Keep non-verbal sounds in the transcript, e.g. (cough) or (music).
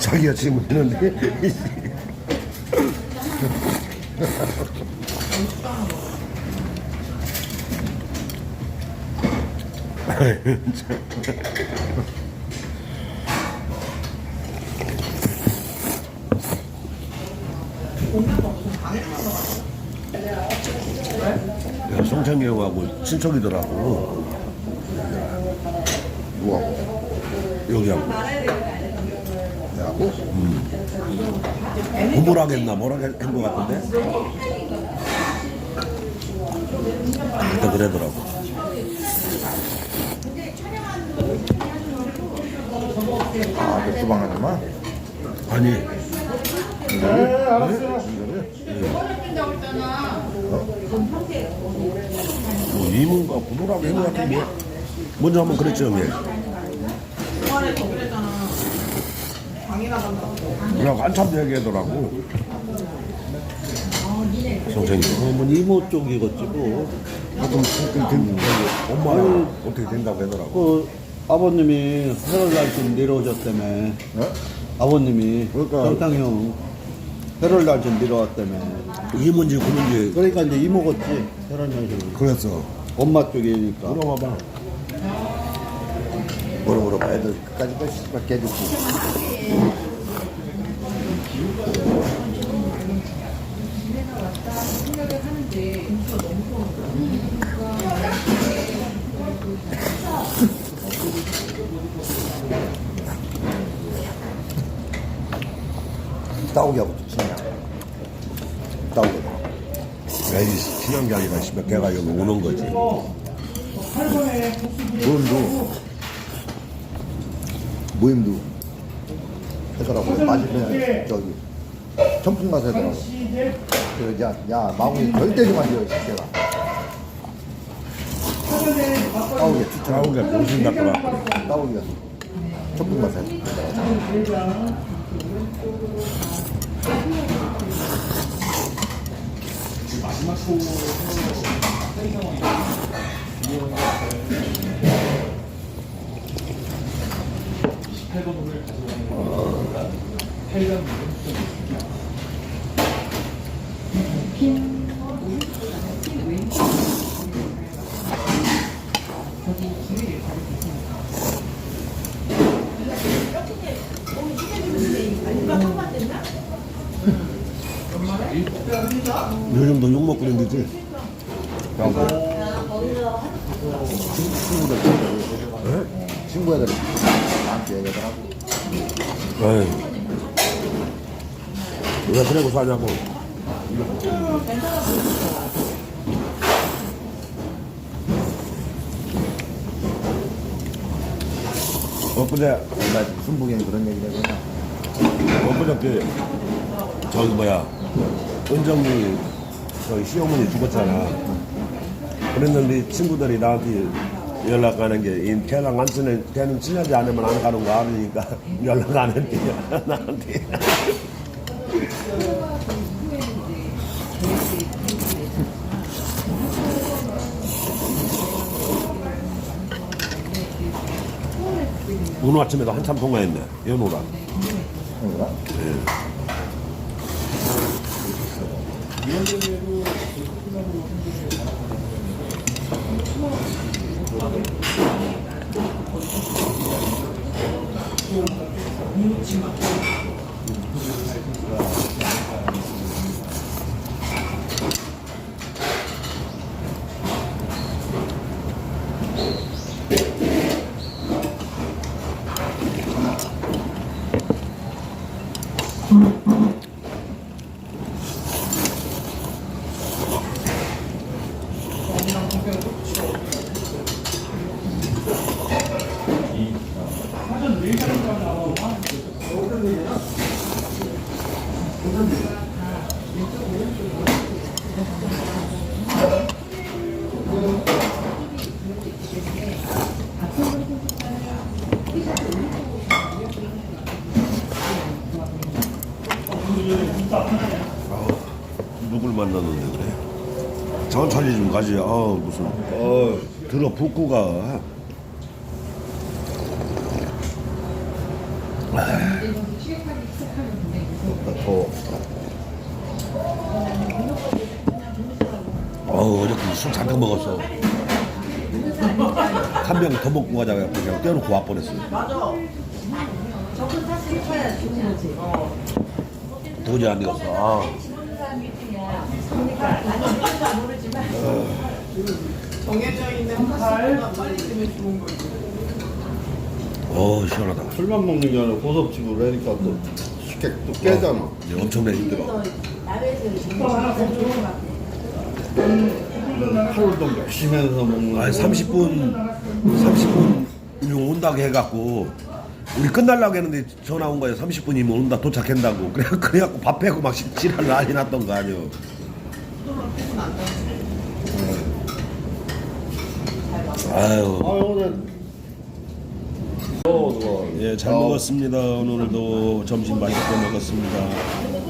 자기가 지금 했는데 야, 송창이 형하고 친척이더라고 누구하고? 여기하고 내하고? 고물하겠나 뭐라 한거 같은데 그때 그러더라고 아, 맥주방 하지만? 아니 네, 알았어요. 뭐 이문가 고물하고 한거 같은데 먼저 한번 그랬죠 형님 그냥 한참 얘기하더라고 송창이 그러면 이모 쪽이겠지 뭐. 가끔 가끔 된 엄마 어떻게 된다고 하더라고 그 아버님이 해롤날쯤 내려오셨다며. 네? 아버님이 그러니까. 성탕형 해롤날쯤 내려왔다며. 이문지 그런지 그러니까 이제 이모겠지 해롤날쯤. 그랬어 엄마 쪽이니까. 물어봐봐 뭐라 물어봐. 애들 끝까지 또 씨발 깨죽고. 따오기하고 친냐? 따오기. 에이 친한 게 아니라 씨발 걔가 여기 오는 거지 모임도 모임도 하더라고 마지막에 저기 청풍 가서 하더라고. 그, 야, 야 마구니 절대 좀 안돼요 진짜가. 따오기 추천 싸우게 병신 같더라 따오기가 가서 하더라고 요즘도 욕 먹고 다니지 친구들 친구 애들 나한테 얘기하더라고. 에이. 왜 그러고 사냐고. 엊그제 나 순북이는 그런 얘기를 하구나. 엊그저께 저기 뭐야 은정이 저기 시어머니 죽었잖아. 그랬는데 친구들이 나한테 연락 가는 게이 걔랑 안 쓰는 걔는 친하지 않으면 안 가는 거 알으니까? (laughs) 연락 안 했대 (laughs) 나한테. 오늘 아침에도 한참 통화했네. 연호랑. 그 런가? 아, 누굴 만났는데 그래? 천천히 좀 가지. 아 무슨 어 들어 붓고 가. 덥다, 더워. 어우 어저께 술 잔뜩 먹었어 한 병 더 먹고 가자고 그냥 떼어놓고 와버렸어 저분 사실 커야 좋은 거지. 도저히 안 되겠어 아. 어우 시원하다 술만 먹는 게 아니라 고섭집을 하니까 또 또 깨잖아. 이제 엄청나게 힘들어. 야외에서 정해져 좋은 것 같아. 하루도 열심히 해서 먹는 아니 30분 30분 용 온다고 해갖고 우리 끝날라고 했는데 전화 온 거야 30분이면 온다 도착한다고. (laughs) 그래 그래갖고 밥 패고 막 지랄 난리 났던 거 아니오. 아유. 아 오늘 어, 예 잘 먹었습니다. 오늘도 점심 맛있게 먹었습니다